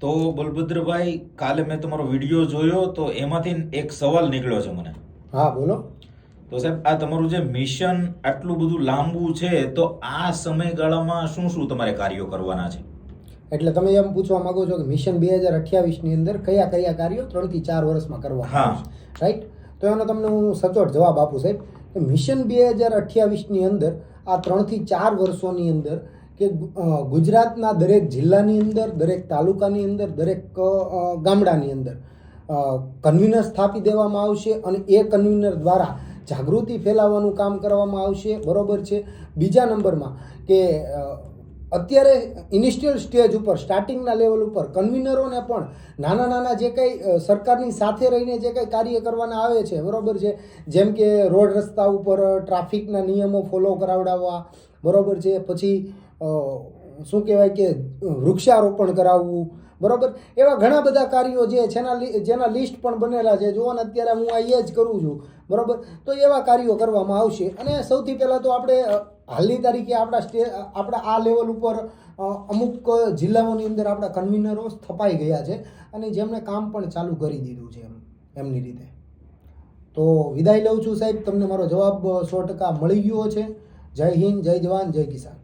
તો બલભદ્રભાઈ કાલે મેં તમારો વીડિયો જોયો તો એમાંથી એક સવાલ નીકળ્યો છે મને. હા બોલો. તો સાહેબ આ તમારું જે મિશન આટલું બધું લાંબુ છે તો આ સમયગાળામાં શું શું તમારે કાર્યો કરવાના છે? એટલે તમે એમ પૂછવા માંગો છો કે મિશન બે હજાર અઠ્યાવીસની અંદર કયા કયા કાર્યો ત્રણથી ચાર વર્ષમાં કરવા હા. રાઈટ તો એનો તમને હું સચોટ જવાબ આપું સાહેબ. મિશન બે હજાર અઠ્યાવીસની અંદર આ ત્રણથી ચાર વર્ષોની અંદર કે ગુજરાતના દરેક જિલ્લાની અંદર, દરેક તાલુકાની અંદર, દરેક ગામડાની અંદર કન્વીનર સ્થાપી દેવામાં આવશે અને એ કન્વીનર દ્વારા જાગૃતિ ફેલાવવાનું કામ કરવામાં આવશે. બરોબર છે? બીજા નંબરમાં કે અત્યારે ઇનિશિયલ સ્ટેજ ઉપર સ્ટાર્ટિંગના લેવલ ઉપર કન્વીનરોને પણ નાના નાના જે કંઈ સરકારની સાથે રહીને જે કંઈ કાર્ય કરવાના આવે છે, બરાબર છે? જેમ કે રોડ રસ્તા ઉપર ટ્રાફિકના નિયમો ફોલો કરાવડાવવા, બરાબર છે? પછી શું કહેવાય કે, વૃક્ષારોપણ કરાવવું, બરાબર? એવા ઘણા બધા કાર્યો જે જેના જેના લિસ્ટ પણ બનેલા છે. જુઓ અત્યારે હું અહીંયા જ કરું છું, બરાબર? તો એવા કાર્યો કરવામાં આવશે. અને સૌથી પહેલાં તો આપણે હાલની તારીખે આપણા સ્ટે, આપણા આ લેવલ ઉપર અમુક જિલ્લાઓની અંદર આપણા કન્વીનરો સ્થપાઈ ગયા છે અને જેમણે કામ પણ ચાલુ કરી દીધું છે એમ, એમની રીતે. તો વિદાય લઉં છું સાહેબ, તમને મારો જવાબ સો ટકા મળી ગયો છે. જય હિન્દ, જય જવાન, જય કિસાન.